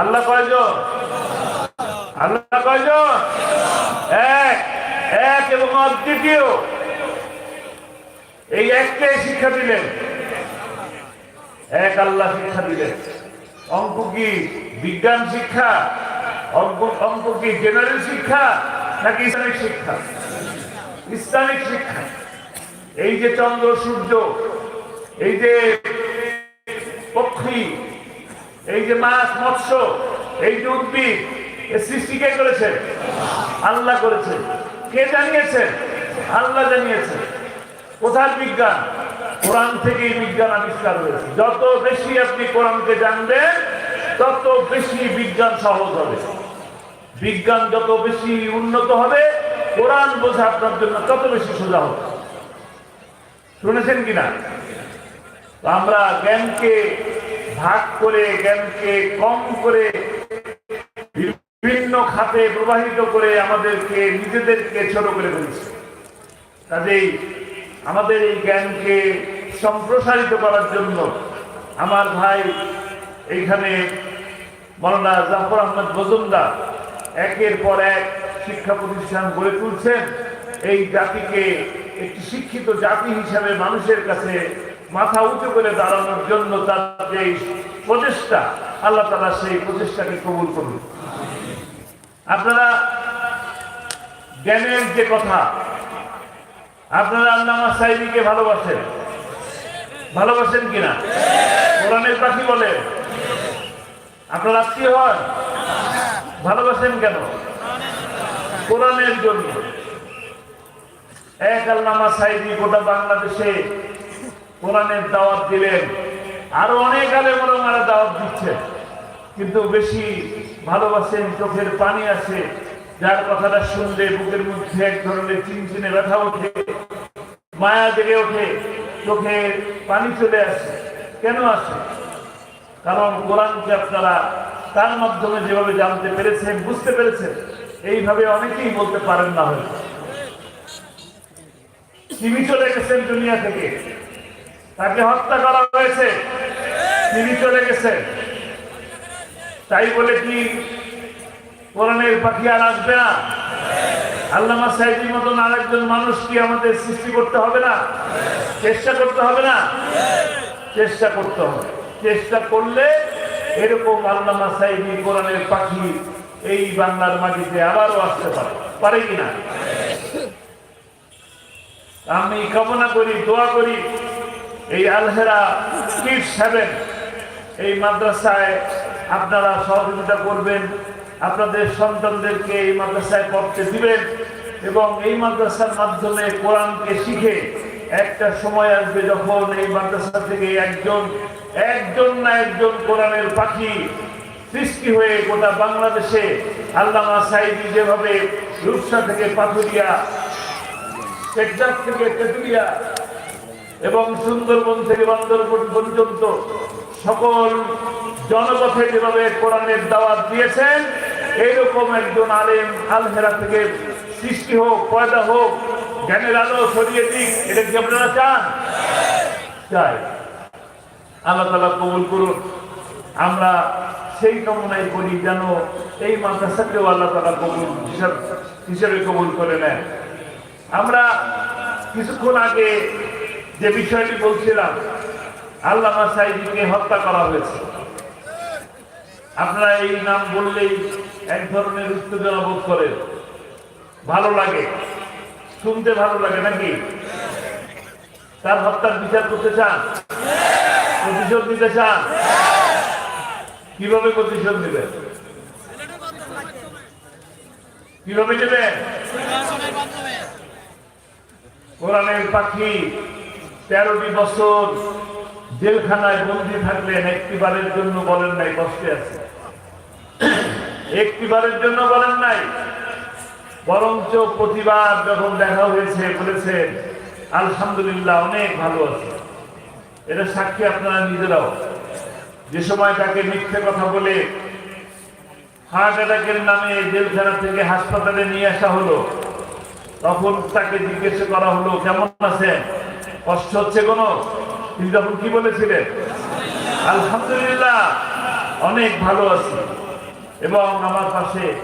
আল্লাহ কয়জন? আল্লাহ কয়জন? এক এক এবং অদ্বিতীয়। এই একটাই শিক্ষা দিলেন। এক আল্লাহ শিক্ষা দিলেন। অঙ্ক কি বিজ্ঞান শিক্ষা? অঙ্ক অঙ্ক কি জেনারেল শিক্ষা নাকি ইসলামিক শিক্ষা? ইসলামিক শিক্ষা। এই যে চন্দ্র, সূর্য, এই যে পক্ষী এই যে মাছ, মৎস্য, এই যে উদ্ভিদ সৃষ্টি কে করেছেন আল্লাহ করেছেন কে জানিয়েছেন আল্লাহ জানিয়েছেন কোথার বিজ্ঞান, কোরআন থেকেই বিজ্ঞান আবিষ্কার হয়েছে। যত বেশি আপনি কোরআনকে জানবেন, তত বেশি বিজ্ঞান সহজ হবে। বিজ্ঞান যত বেশি উন্নত হবে, কোরআন বোঝা আপনার জন্য তত বেশি সোজা হবে। শুনেছেন কিনা? আমরা জ্ঞানকে ভাগ করে জ্ঞানকে কম করে বিভিন্ন খাতে প্রবাহিত করে আমাদেরকে নিজেদেরকে ছোট করে ফেলছে কাজেই আমাদের এই জ্ঞানকে সম্প্রসারিত করার জন্য আমার ভাই এইখানে মৌলানা জাফর আহমদ মজুমদার একের পর এক শিক্ষা প্রতিষ্ঠান গড়ে তুলছেন। এই জাতিকে একটি শিক্ষিত জাতি হিসাবে মানুষের কাছে মাথা উঁচু করে দাঁড়ানোর জন্য তার যে প্রচেষ্টা, আল্লাহ তালা সেই প্রচেষ্টাকে কবুল করুন। আপনারা জ্ঞানের যে কথা, আপনারা আল্লামা সাইদিকে ভালোবাসেন। ভালোবাসেন কিনা কোরআনের পাখি বলে আপনারা আত্মীয় হন? ভালোবাসেন কেন? কোরআনের জন্য। এক আল্লামা সাইদি গোটা বাংলাদেশে কোরআনের দাওয়াত দিলেন। আরও অনেক আলে মরমারা দাওয়াত দিচ্ছে কিন্তু বেশি ভালোবাসেন, চোখের পানি আসে যার কথাটা শুনলে বুকের মধ্যে এক ধরনের চিনচিনে ব্যথা ওঠে, মায়া জেগে ওঠে চোখে পানি চলে আসে। কেন আসে? কারণ কোরআনকে আপনারা তার মাধ্যমে যেভাবে জানতে পেরেছেন, বুঝতে পেরেছেন, এইভাবে অনেকেই বলতে পারেন না হয়তো। চলে গেছেন দুনিয়া থেকে। তাকে হত্যা করা হয়েছে। তিনি চলে গেছেন। তাই বলে কি কোরআনের পাখি আর আসবে না? আল্লামা সাহেবের মতন আরেকজন মানুষ কি আমাদের সৃষ্টি করতে হবে না? চেষ্টা করতে হবে না? চেষ্টা করতে হবে। চেষ্টা করলে এরকম আল্লামা সাহেবী কোরআনের পাখি এই বাংলার মাটিতে আবারও আসতে পারে। পারে কিনা আমি কামনা করি, দোয়া করি। এই আলহেরা কিট সেভেন এই মাদ্রাসায় আপনারা সহযোগিতা করবেন, আপনাদের সন্তানদেরকে এই মাদ্রাসায় পড়তে দিবেন এবং এই মাদ্রাসার মাধ্যমে কোরআনকে শিখে একটা সময় আসবে যখন এই মাদ্রাসা থেকে একজন একজন না একজন কোরআনের পাখি সৃষ্টি হয়ে গোটা বাংলাদেশে আল্লামা সাইদি যেভাবে রূপসা থেকে পাথুরিয়া থেকে তেতুলিয়া এবং সুন্দরবন থেকে বান্দরবন পর্যন্ত সকল জনপথে যেভাবে কোরআনের দাওয়াত দিয়েছেন এইরকম একজন আলেম আলহেরা থেকে সৃষ্টি হোক, পয়দা হোক, জ্ঞানের আলো ছড়িয়ে দিক, এটা কি আপনারা চান? চাই। আল্লাহ তালা কবুল করুন। আমরা সেই কামনাই করি যেন এই মাদ্রাসাকেও আল্লাহ তালা কবুল হিসাবে হিসেবে কবুল করে নেন আমরা কিছুক্ষণ আগে যে বিষয়টি বলছিলাম, আল্লামা সাইদিকে হত্যা করা হয়েছে। আপনারা এই নাম বললেই এক ধরনের উত্তেজনা বোধ করেন। ভালো লাগে। শুনতে ভালো লাগে নাকি? তার হত্যার বিচার করতে চান? প্রতিশোধ নিতে চান? কীভাবে প্রতিশোধ নেবেন? কীভাবে নেবেন? কোরআনের পাখি তেরোটি বছর জেলখানায় বন্দি থাকলেন একটিবারের জন্য বলেন নাই, কষ্টে আছে। একটিবারের জন্য বলেন নাই, বরঞ্চ প্রতিবার যখন দেখা হয়েছে, বলেছেন, আলহামদুলিল্লাহ, অনেক ভালো আছে। এটা সাক্ষী আপনারা নিজেরাও। যে সময় তাকে মিথ্যে কথা বলে হার্ট অ্যাটাকের নামে জেলখানা থেকে হাসপাতালে নিয়ে আসা হলো, তখন তাকে জিজ্ঞেস করা হলো, কেমন আছেন? কষ্ট হচ্ছে কোনো? তিনি তখন কি বলেছিলেন? আলহামদুলিল্লাহ, অনেক ভালো আছি। এবং আমার পাশে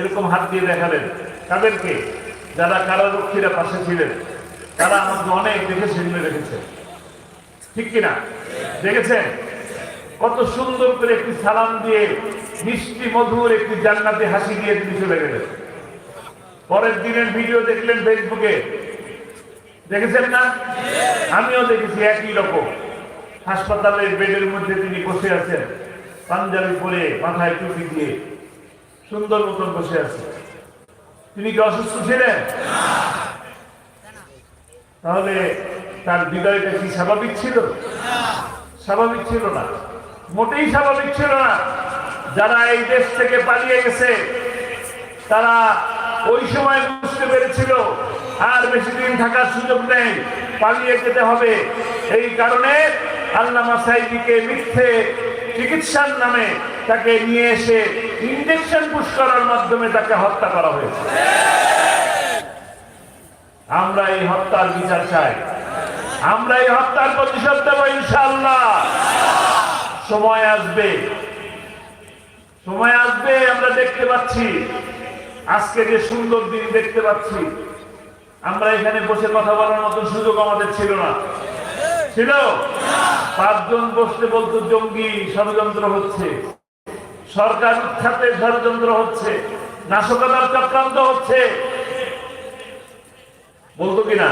এরকম হাত দিয়ে দেখালেন। তাদেরকে, যারা কারারক্ষীরা পাশে ছিলেন, তারা আমাকে অনেক দেখে সেগুলো রেখেছে। ঠিক কিনা? দেখেছেন? কত সুন্দর করে একটি সালাম দিয়ে মিষ্টি, মধুর একটি জান্নাতে হাসি দিয়ে তিনি চলে গেলেন। পরের দিনের ভিডিও দেখলেন ফেসবুকে দেখেছেন না? আমিও দেখেছি একই রকম। হাসপাতালের বেডের মধ্যে তিনি বসে আছেন, পাঞ্জাবি পরে মাথায় টুপি দিয়ে। সুন্দর মতন বসে আছেন তিনি কি অসুস্থ ছিলেন? তাহলে তার বিদায়টা কি স্বাভাবিক ছিল? স্বাভাবিক ছিল না। মোটেই স্বাভাবিক ছিল না। যারা এই দেশ থেকে পালিয়ে গেছে, তারা ওই সময় বুঝতে পেরেছিল আর বেশি দিন থাকার সুযোগ নেই। পালিয়ে যেতে হবে। এই কারণে আল্লামা সাইদিকে মিথ্যে চিকিৎসার নামে তাকে নিয়ে এসে ইঞ্জেকশন পুশ করার মাধ্যমে তাকে হত্যা করা হয়েছে। আমরা এই হত্যার বিচার চাই। আমরা এই হত্যার প্রতিশোধ দেব ইনশাল্লাহ সময় আসবে। সময় আসবে, আমরা দেখতে পাচ্ছি। আজকে যে সুন্দর দিন দেখতে পাচ্ছি। আমরা এখানে বসে কথা বলার মতো সুযোগ আমাদের ছিল না। ছিল? পাঁচজন বসতে বলতো, জঙ্গি ষড়যন্ত্র হচ্ছে। সরকার উৎখাতে ষড়যন্ত্র হচ্ছে। নাশকতার চক্রান্ত হচ্ছে। বলতো কিনা?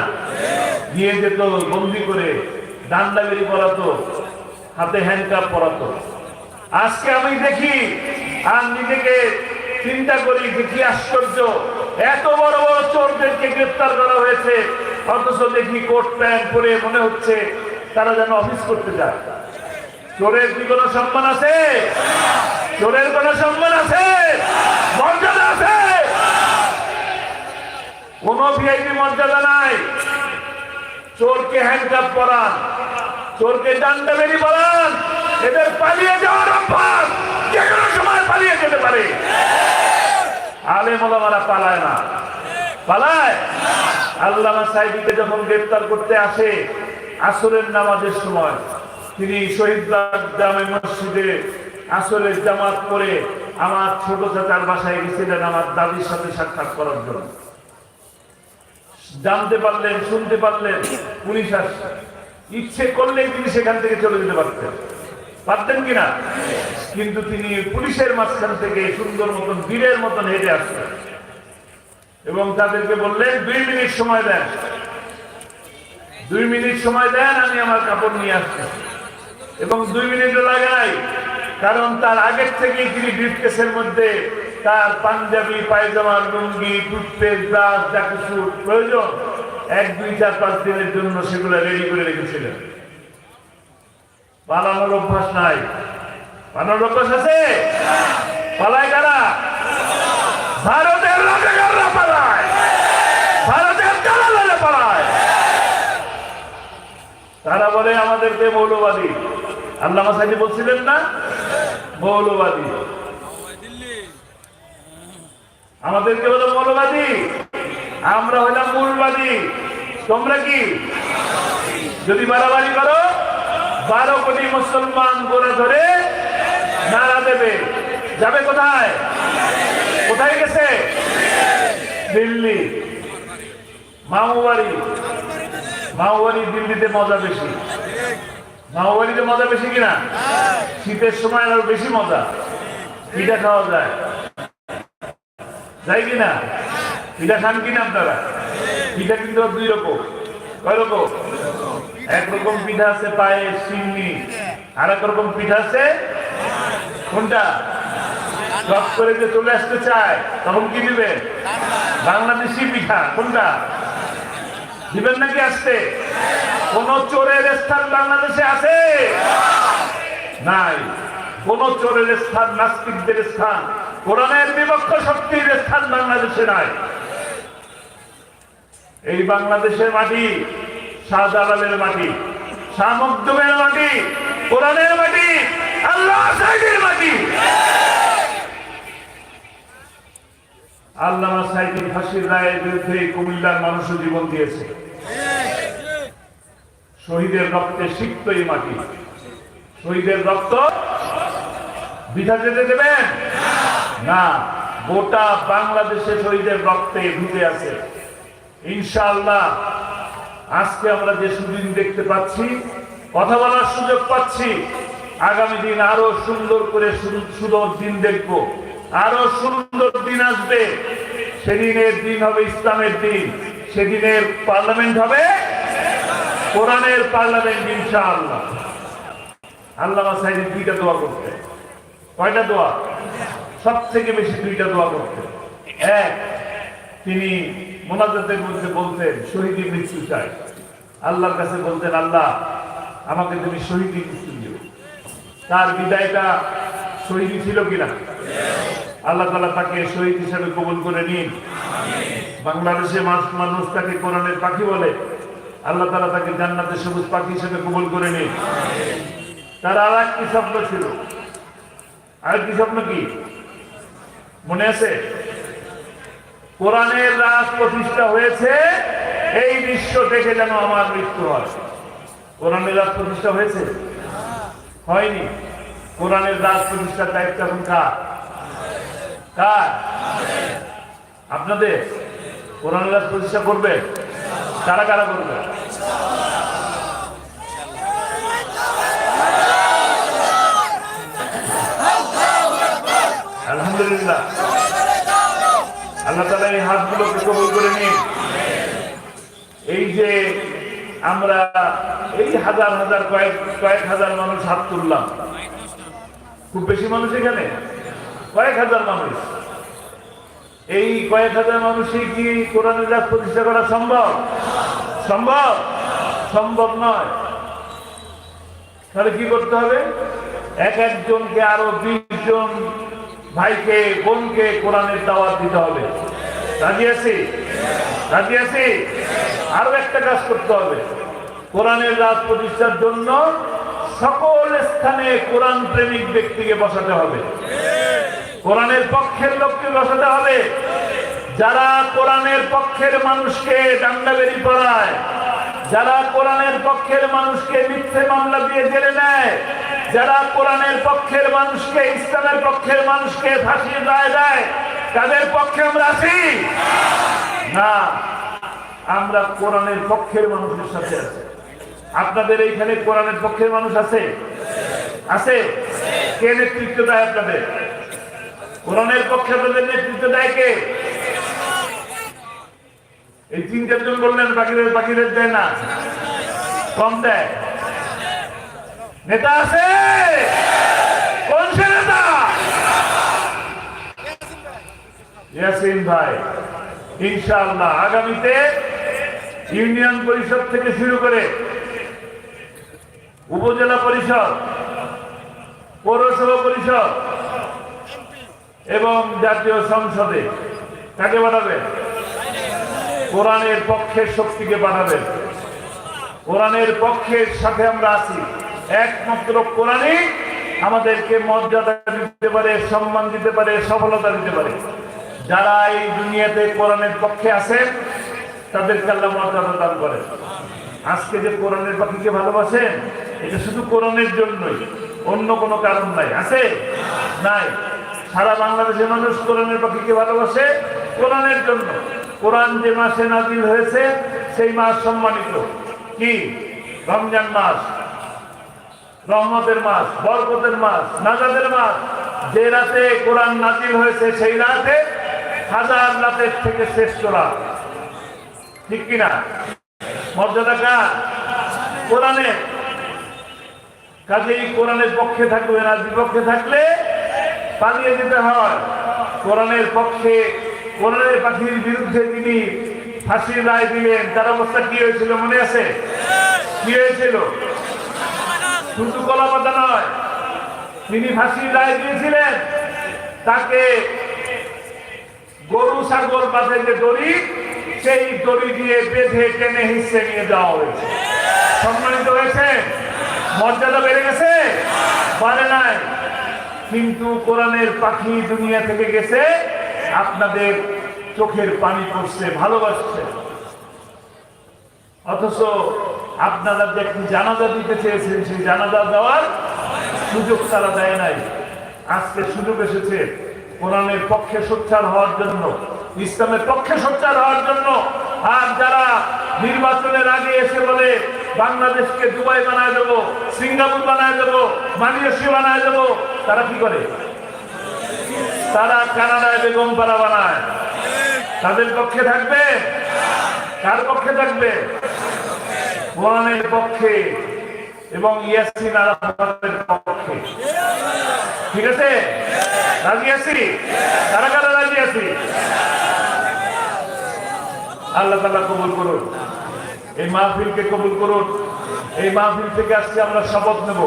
গিয়ে যেত, বন্দি করে ডান্ডাগিরি পরাতো, হাতে হ্যান্ডকাপ পরাতো। আজকে আমি দেখি, আর নিজেকে চিন্তা করি যে কি আশ্চর্য, এত বড় বড় চোরদেরকে গ্রেপ্তার করা হয়েছে। অথচ দেখি কোট প্যান্ট পরে মনে হচ্ছে তারা যেন অফিস করতে যায়। চোরের কি কোনো সম্মান আছে? চোরের কোনো সম্মান আছে? মর্যাদা আছে? কোন ভিআইপি মর্যাদা নাই। চোরকে হ্যান্ডকাপ পরান, চোরকে ডান্ডা বেরি পরান। এদের পালিয়ে যাওয়ার অভ্যাস যে কোনো সময় পালিয়ে যেতে পারে। আলে মোলামারা পালায় না। পালায়? আল্লামা সাহেবকে যখন গ্রেপ্তার করতে আসে, আসরের নামাজের সময়, তিনি শহীদ জামে মসজিদে আসরের জামাত করে আমার ছোট চাচার বাসায় গেছিলেন আমার দাদির সাথে সাক্ষাৎ করার জন্য। জানতে পারলেন, শুনতে পারলেন, পুলিশ আসছে। ইচ্ছে করলেই তিনি সেখান থেকে চলে যেতে পারতেন। পারতেন কিনা? কিন্তু তিনি পুলিশের মাঝখান থেকে সুন্দর মতন বীরের মতন হেঁটে আসতেন। এবং তাদেরকে বললেন, দুই মিনিট সময় দেন। দুই মিনিট সময় দেন, আমি আমার কাপড় নিয়ে আসছি। এবং দুই মিনিট লাগাই, কারণ তার আগের থেকেই তিনি ব্রিফকেসের মধ্যে তার panjabi, pyjama, lungi, toothpaste, brush, যা কিছু প্রয়োজন, এক, দুই, চার, পাঁচ দিনের জন্য সেগুলো রেডি করে রেখেছিলেন। পালানোর অভ্যাস নাই। পালানোর অভ্যাস আছে? পালায় কারা? ভারতের রাজাকাররা পালায়। ভারতের দালালেরা পালায়। তারা বলে, আমাদেরকে মৌলবাদী। আল্লাহ সাহেব বলছিলেন না? মৌলবাদী। আমাদেরকে বলো, মৌলবাদী? আমরা হইলাম মূলবাদী। তোমরা কি? যদি বাড়াবাড়ি করো বারো কোটি মুসলমান গড়ে ধরে নাড়া দেবে। যাবে কোথায়? কোথায় গেছে? দিল্লি। মামুবাড়ি। মাওবাড়ি দিল্লিতে মজা বেশি। মাওবাড়িতে মজা বেশি কিনা? শীতের সময় আরও বেশি মজা। পিঠা খাওয়া যায়। যাই কিনা? পিঠা খান কিনা আপনারা? পিঠা কিন্তু দুই রকম। কয় রকম? একরকম পিঠা আছে পায়েস চিমনি আর রকম পিঠা আছে কোনটা? নাই। কোন চোরের নাস্তিকদের স্থান বিপক্ষ শক্তির স্থান বাংলাদেশে নাই। এই বাংলাদেশের মাটি শাহজালালের মাটি, শাহ মকদুমের মাটি, কোরআনের মাটি, আল্লাহ সাইদের মাটি। আল্লাহ সাইদিন ফাঁসির রায়ের বিরুদ্ধে কুমিল্লার মানুষও জীবন দিয়েছে। শহীদের রক্তে সিক্ত এই মাটি। শহীদের রক্ত বিধা যেতে দেবেন? না, গোটা বাংলাদেশে শহীদের রক্তে ঢুকে আছে। ইনশাআল্লাহ আজকে আমরা যে সুদিন দেখতে পাচ্ছি, কথা বলার সুযোগ পাচ্ছি। আগামী দিন আরও সুন্দর করে সুন্দর দিন দেখব। আরও সুন্দর দিন আসবে। সেদিনের দিন হবে ইসলামের দিন। সেদিনের পার্লামেন্ট হবে কোরআনের পার্লামেন্ট, ইনশাআল্লাহ। আল্লাহ সাইদি দুইটা দোয়া করতে। কয়টা দোয়া? সব থেকে বেশি দুইটা দোয়া করতে। এক, তিনি মোনাজাতের মধ্যে বলতেন শহীদের মৃত্যু চাই আল্লাহর কাছে বলতেন, আল্লাহ, আমাকে তুমি শহীদি মৃত্যু দিও। তার বিদায়টা শহীদি ছিল কিনা? আল্লাহ তালা তাকে শহীদ হিসাবে কবুল করে নিন। বাংলাদেশে মানুষ তাকে কোরআনের পাখি বলে। আল্লাহ তালা তাকে জান্নাতের সবুজ পাখি হিসেবে কবুল করে নিন। তার আর একটি স্বপ্ন ছিল। আরেকটি স্বপ্ন কি? মনে আছে? কোরআনের রাজ প্রতিষ্ঠা হয়েছে, এই দৃশ্য দেখে যেন আমার মৃত্যু হয়। কোরআনের রাজ প্রতিষ্ঠা হয়েছে? হয়নি। কোরআনের রাজ প্রতিষ্ঠার দায়িত্ব এখন কার? কার? আপনাদের? কোরআনের রাজ প্রতিষ্ঠা করবে? কারা কারা করবে? আলহামদুলিল্লাহ। আল্লাহ তালা এই হাতগুলোকে কবুল করে নিন। এই যে আমরা এই হাজার হাজার কয়েক কয়েক হাজার মানুষ হাত তুললাম। খুব বেশি মানুষ এখানে? কয়েক হাজার মানুষ। এই কয়েক হাজার মানুষই কি কোরআনের রাজ প্রতিষ্ঠা করা সম্ভব? সম্ভব? সম্ভব নয়। তাহলে কি করতে হবে? এক একজনকে আরও বিশ জন ভাইকে, বোনকে কোরআনের দাওয়াত দিতে হবে। আরও একটা কাজ করতে হবে। কোরআনের রাজ প্রতিষ্ঠার জন্য সকল স্থানে কোরআন প্রেমিক ব্যক্তিকে বসাতে হবে। কোরআনের পক্ষের লোককে বসাতে হবে। যারা কোরআনের পক্ষের মানুষকে ডান্ডাবেরি পড়ায় যারা কোরআনের পক্ষের মানুষকে মিথ্যে মামলা দিয়ে জেলে নেয় যারা কোরআনের পক্ষের মানুষকে, ইসলামের পক্ষের মানুষকে ফাঁসির রায় দেয়, তাদের পক্ষে আমরা আছি? না, আমরা কোরআনের পক্ষের মানুষের সাথে আছি। আপনাদের এইখানে কোরআনের পক্ষের মানুষ আছে? আছে? কে নেতৃত্ব দেয় আপনাদের? কোরআনের পক্ষে আপনাদের নেতৃত্ব দেয় কে? এই তিন চারজন বললেন, বাকিদের বাকিদের দেয় না। কম দেয়? নেতা আছে? কোন সে নেতা? ইয়াসিন ভাই, ইনশাআল্লাহ আগামীতে ইউনিয়ন পরিষদ থেকে শুরু করে উপজেলা পরিষদ, পৌরসভা পরিষদ এবং জাতীয় সংসদে কাকে পাঠাবে কোরআনের পক্ষের শক্তিকে পাঠাবেন। কোরআনের পক্ষের সাথে আমরা আছি। একমাত্র কোরআনই আমাদেরকে মর্যাদা দিতে পারে, সম্মান দিতে পারে, সফলতা দিতে পারে। যারা এই দুনিয়াতে কোরআনের পক্ষে আছেন তাদেরকে আল্লাহ মর্যাদা দান করে আজকে যে কোরআনের পাখিকে ভালোবাসেন, এটা শুধু কোরআনের জন্যই, অন্য কোনো কারণ নাই। আছে? নাই। সারা বাংলাদেশের মানুষ কোরআনের পাখিকে ভালোবাসে কোরআনের জন্য। কোরআন যে মাসে নাজিল হয়েছে, সেই মাস সম্মানিত। কি? রমজান মাস। রহমতের মাস, বরকতের মাস নাজাদের মাস। যে রাতে কোরআন নাজিল হয়েছে, সেই রাতে হাজার রাতের থেকে শ্রেষ্ঠ রাত ঠিক কিনা? মর্যাদা কার? কোরআনের। কাজেই কোরআনের পক্ষে থাকবেন আর বিপক্ষে থাকলে পালিয়ে যেতে হয়। কোরআনের পক্ষে, কোরআনের পাখির বিরুদ্ধে তিনি ফাঁসির রায় দিলেন। তার অবস্থা কি হয়েছিল মনে আছে? কি হয়েছিল? শুধু কলা পাতা নয়। তিনি ফাঁসির রায় দিয়েছিলেন। তাকে গরু, ছাগল বাঁধে যে দড়ি, সেই দড়ি দিয়ে বেঁধে টেনে হিসে নিয়ে যাওয়া হয়েছে। সম্মানিত হয়েছে? মর্যাদা বেড়ে গেছে? পারে নাই। কিন্তু কোরআনের পাখি দুনিয়া থেকে গেছে। আপনাদের চোখের পানি পড়ছে, ভালোবাসছে। অথচ আপনারা যে একটি জানাজা দিতে চেয়েছেন, সেই জানাজা দেওয়ার সুযোগ তারা দেয় নাই। আজকে সুযোগ এসেছে কোরআনের পক্ষে সোচ্চার হওয়ার জন্য, ইসলামের পক্ষে সোচ্চার হওয়ার জন্য। আর যারা নির্বাচনের আগে এসে বলে, বাংলাদেশকে দুবাই বানায় দেবো, সিঙ্গাপুর বানায় দেবো, মালয়েশিয়া বানায় দেবো, তারা কি করে? তারা কানাডায় বেগম পাড়া বানায়। তাদের পক্ষে থাকবে? কার পক্ষে থাকবে? কোরআনের পক্ষে এবং ইয়াসিন আরাফাতের পক্ষে। ঠিক আছে? রাজি আছি? কারা কারা রাজি আছি? আল্লাহ তালা কবুল করুন। এই মাহফিলকে কবুল করুন। এই মাহফিল থেকে আজকে আমরা শপথ নেব।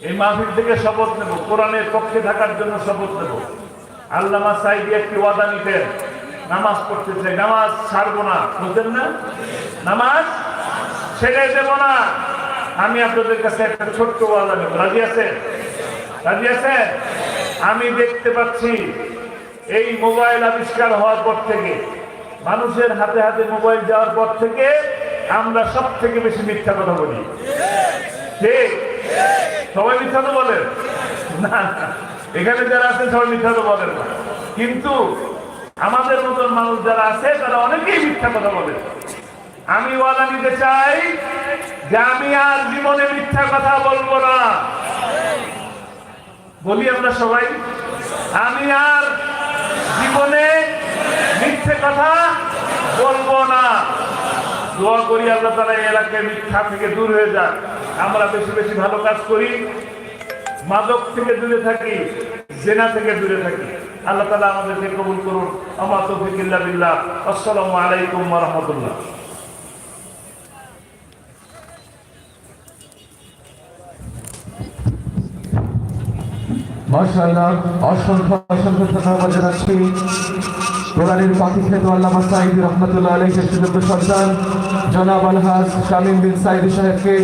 এই মাহফিল থেকে শপথ নেব। কোরআনের পক্ষে থাকার জন্য শপথ নেব। আল্লামা সাইদি একটি ওয়াদা নিতেন। নামাজ পড়তে চাই। নামাজ ছাড়বো না, বুঝলেন না? নামাজ ছেড়ে দেব না। আমি আপনাদের কাছে একটা ছোট্ট ওয়াদা নেব। রাজি আছেন? রাজি আছেন? আমি দেখতে পাচ্ছি এই মোবাইল আবিষ্কার হওয়ার পর থেকে, মানুষের হাতে হাতে মোবাইল যাওয়ার পর থেকে আমরা সব থেকে বেশি মিথ্যা কথা বলি। সবাই মিথ্যা তো বলেন। না। এখানে যারা আছে সবাই মিথ্যা তো বলেন না। কিন্তু আমাদের মতন মানুষ যারা আছে, তারা অনেকেই মিথ্যা কথা বলে। আমি ওয়াদা নিতে চাই যে আমি আর জীবনে মিথ্যা কথা বলব না। বলি আমরা সবাই, আমি আর জীবনে মিথ্যে কথা বলব না। দোয়া করি আল্লাহ তারা এলাকায় মিথ্যা থেকে দূর হয়ে যাক। আমরা বেশি বেশি ভালো কাজ করি, মাদক থেকে দূরে থাকি, জেনা থেকে দূরে থাকি। আল্লাহ তালা আমাদেরকে কবুল করুন। আমার তৌফিকিল্লা বিল্লাহ। আসসালামু আলাইকুম রহমতুল্লাহ। অসংখ্য অসংখ্য ধন্যবাদ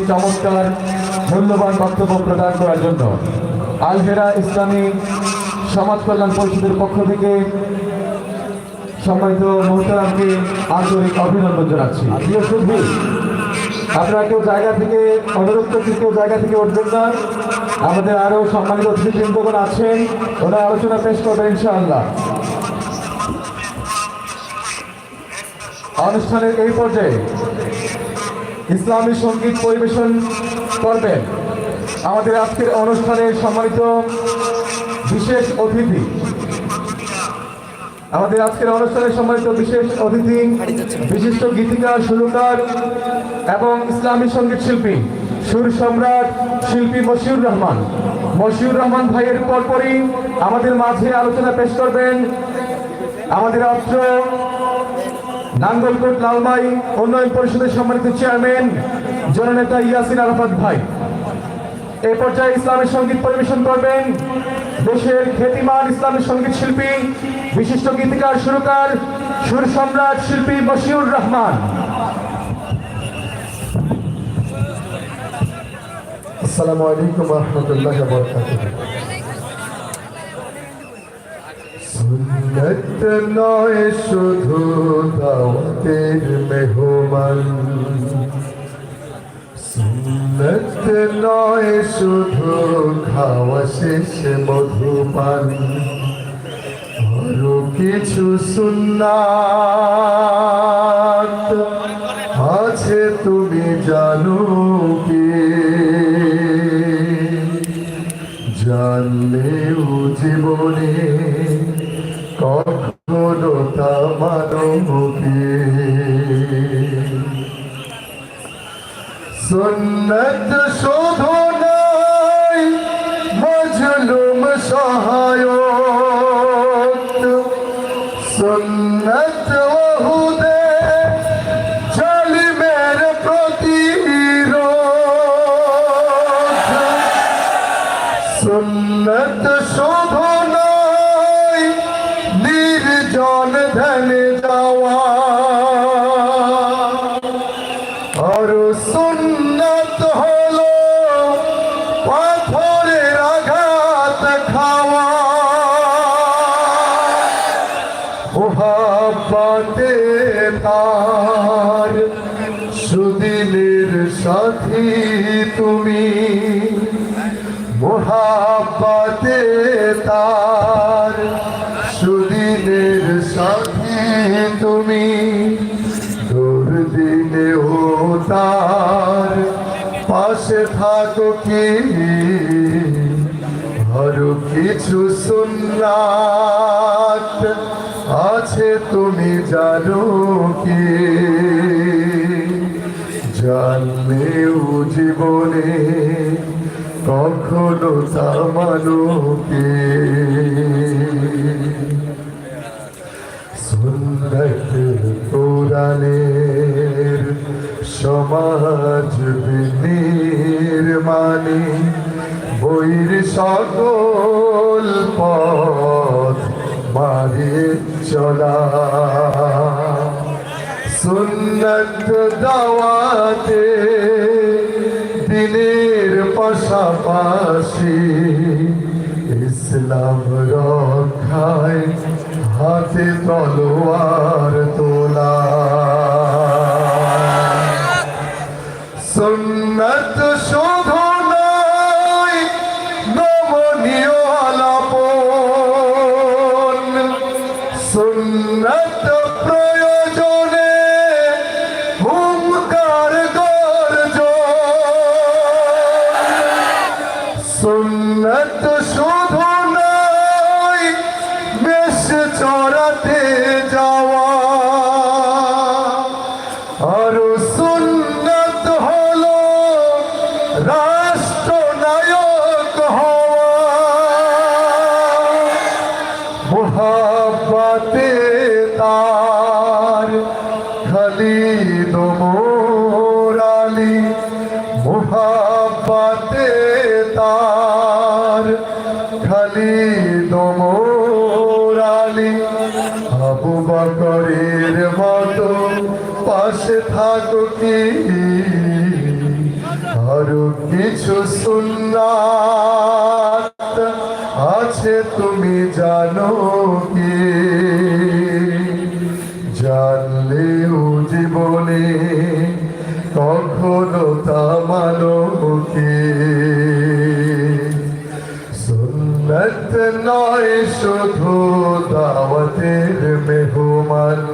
চমৎকার, মূল্যবান বক্তব্য প্রদান করার জন্য। আলহেরা ইসলামী সমাজ কল্যাণ পরিষদের পক্ষ থেকে সম্মানিত মোহতারামকে আন্তরিক অভিনন্দন জানাচ্ছি। প্রিয় সুধী আপনারা কেউ জায়গা থেকে অনুরোধ করছি, কেউ জায়গা থেকে উঠবেন না। আমাদের আরও সম্মানিত অতিথিবৃন্দগণ আছেন ওরা আলোচনা পেশ করবেন ইনশাআল্লাহ। অনুষ্ঠানের এই পর্যায়ে ইসলামী সংগীত পরিবেশন করবেন। আমাদের আজকের অনুষ্ঠানের সম্মানিত বিশেষ অতিথি। আমাদের আজকের অনুষ্ঠানে সম্মানিত বিশেষ অতিথি, বিশিষ্ট গীতিকার, সুরকার এবং ইসলামী সংগীত শিল্পী, সুর সম্রাট শিল্পী মশিউর রহমান। মশিউর রহমান ভাইয়ের পরপরই আমাদের মাঝে আলোচনা পেশ করবেন। আমাদের অত্র নাঙ্গলকোট লালমাই উন্নয়ন পরিষদের সম্মানিত চেয়ারম্যান, জননেতা ইয়াসিন আরাফাত ভাই। এই পর্যায়ে ইসলামের সংগীত পরিবেশন করবেন দেশের খ্যাতিমান ইসলামী সংগীত শিল্পী, বিশিষ্ট গীতিকার, সুরকার, সুর সম্রাট শিল্পী বশিউর রহমান। আসসালামু আলাইকুম রহমতুল্লাহ সুন্নত নয় শুধু দাওয়াতের মেহমান। সুন্নত নয় শুধু খাওয়া শেষে মধুপান। আরও কিছু সুন্নাত আছে তুমি জানো জানে থাকো কি? আরও কিছু সুন্নাত আছে তুমি জানো কি? জানলেও জীবনে কখনো থামানো কি? সুন্নত কোরআনের সমাজ নির্মাণে বইর সকল পথ মারিয়ে চলা। সুন্নত দাওয়াতে দিনের পাশাপাশি ইসলাম রক্ষায় হাতে তলোয়ার কি আরও কিছু সুন্নাত আছে, তুমি জানো কি? জানলেও জীবনে কখনো তা মানো কি? সুন্নত নয়, শুধু দাওয়াতের মেহমান।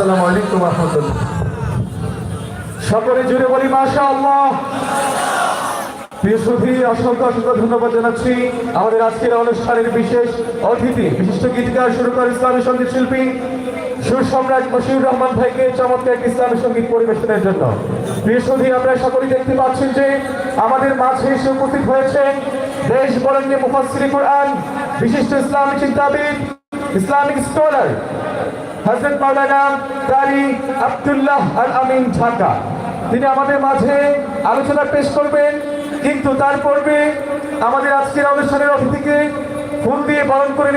আসসালামু আলাইকুম রহমতুল্লাহ। সকলে জুড়ে বলি মাশা আল্লাহ বিশিষ্ট রহমান চমৎকার ইসলামী সংগীত পরিবেশনের জন্য। আমরা সকলেই দেখতে পাচ্ছেন যে আমাদের মাঝে এসে উপস্থিত হয়েছেন দেশ বরেণ্য মুফাসসির কোরআন, বিশিষ্ট ইসলামী চিন্তাবিদ, ইসলামিক স্কলার হজরত মাওলানা কারি আবদুল্লাহ আল আমিন ঢাকা তিনি আমাদের মাঝে আলোচনা পেশ করবেন, কিন্তু তার পূর্বে আমাদের আজকের অনুষ্ঠানের অতিথিকে ফুল দিয়ে বরণ করে